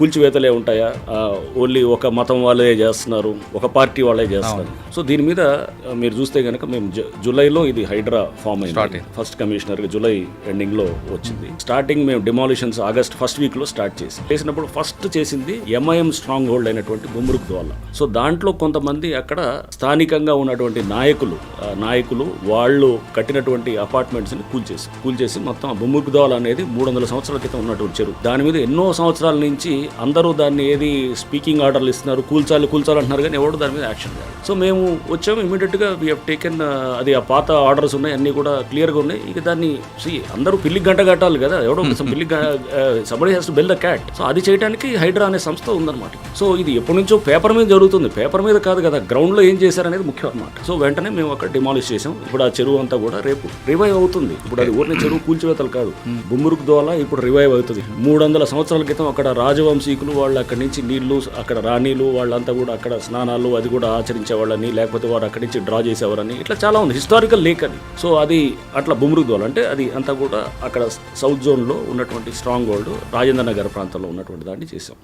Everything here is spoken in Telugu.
కూల్చివేతలే ఉంటాయా? ఓన్లీ ఒక మతం వాళ్ళే చేస్తున్నారు ఒక పార్టీ వాళ్ళే చేస్తున్నారు. సో దీని మీద మీరు చూస్తే కనుక మేము జూలైలో ఇది హైడ్రా ఫామ్ అయింది. ఫస్ట్ కమిషనర్ జూలై ఎండింగ్లో వచ్చింది స్టార్టింగ్ మేము డిమాలిషన్స్ ఆగస్ట్ ఫస్ట్ వీక్లో స్టార్ట్ చేసి చేసినప్పుడు ఫస్ట్ చేసింది ఎంఐఎం స్ట్రాంగ్ హోల్డ్ అయినటువంటి బొమ్మురుకు దోల సో దాంట్లో కొంతమంది అక్కడ స్థానికంగా ఉన్నటువంటి నాయకులు నాయకులు వాళ్ళు కట్టినటువంటి అపార్ట్మెంట్స్ని కూల్చేసి కూల్చేసి మొత్తం ఆ బొమ్మురుకు దోల అనేది మూడు వందల సంవత్సరాల క్రితం ఉన్నటువంటి చెరువు. దాని మీద ఎన్నో సంవత్సరాల నుంచి అందరూ దాన్ని ఏది స్పీకింగ్ ఆర్డర్లు ఇస్తున్నారు కూల్చాలి కూల్చాలి అంటున్నారు కానీ ఎవరు దాని మీద యాక్షన్ లేదు. సో మేము వచ్చాము ఇమీడియట్గా వీ టేకెన్ అది ఆ పాత ఆర్డర్స్ ఉన్నాయి అన్ని కూడా క్లియర్గా ఉన్నాయి. ఇక దాన్ని అందరూ పిల్లి గంట కట్టాలి కదా ఎవడో పిల్లి somebody has to bell the cat so అది చేయడానికి హైడ్రా అనే సంస్థ ఉందన్నమాట. సో ఇది ఎప్పటి నుంచో పేపర్ మీద జరుగుతుంది. పేపర్ మీద కాదు కదా గ్రౌండ్లో ఏం చేశారనేది ముఖ్యం అన్నమాట. సో వెంటనే మేము అక్కడ డిమాలిష్ చేసాం ఇప్పుడు ఆ చెరువు అంతా కూడా రేపు రివైవ్ అవుతుంది. ఇప్పుడు అది ఊరిని చెరువు కూల్చివేతలు కాదు. బొమ్మురుకు దోల ఇప్పుడు రివైవ్ అవుతుంది. మూడు వందల సంవత్సరాల క్రితం అక్కడ వంశీకులు వాళ్ళు అక్కడి నుంచి నీళ్ళు అక్కడ రాణీలు వాళ్ళంతా కూడా అక్కడ స్నానాలు అది కూడా ఆచరించేవాళ్ళని లేకపోతే వారు అక్కడి నుంచి డ్రా చేసేవారని. ఇట్లా చాలా ఉంది. హిస్టారికల్ లేక్ అది. సో అది అట్లా బుమ్రుద్వాల్ అంటే అది అంతా కూడా అక్కడ సౌత్ జోన్లో ఉన్నటువంటి స్ట్రాంగ్ హోల్డ్ రాజేంద్ర నగర్ ప్రాంతంలో ఉన్నటువంటి దాన్ని చేసాం